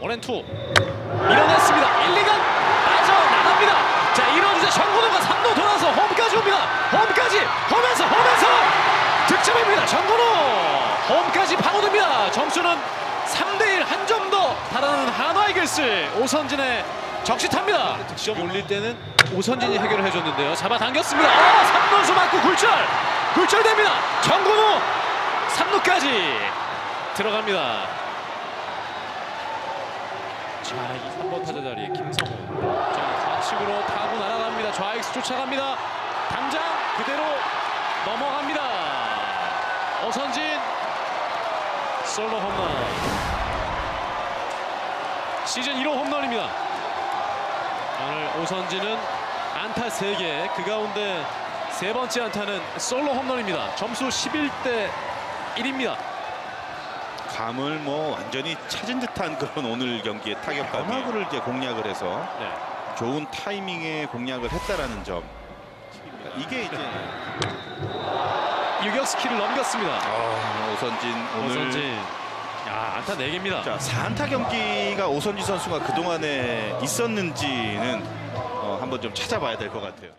원앤투. 밀어냈습니다. 1, 2간 빠져나갑니다. 자 이뤄주자. 정근호가 3루 돌아서 홈까지 옵니다. 홈까지. 홈에서 홈에서! 득점입니다. 정근호 홈까지 파고듭니다. 점수는 3대1 한 점 더 달하는 한화 이글스 오선진의 적시탑니다. 득점 올릴 때는 오선진이 해결을 해줬는데요. 잡아당겼습니다. 아 3루수 맞고 굴절! 굴절됩니다. 정근호 3루까지 들어갑니다 자, 이 3번 타자 자리에 김성호. 자, 좌측으로 타고 날아갑니다. 좌익수 쫓아갑니다. 당장 그대로 넘어갑니다. 어선진 솔로 홈런. 시즌 1호 홈런입니다. 오늘 오선진은 안타 3개, 그 가운데 세 번째 안타는 솔로 홈런입니다. 점수 11대 1입니다. 감을 뭐 완전히 찾은 듯한 그런 오늘 경기의 타격감이 변화구를 이제 공략을 해서 네. 좋은 타이밍에 공략을 했다라는 점 이게 이제 유격 스킬을 넘겼습니다. 아, 오선진 오늘 오선진. 야, 안타 4개입니다. 자 4안타 경기가 오선진 선수가 그동안에 있었는지는 어, 한번 좀 찾아봐야 될 것 같아요.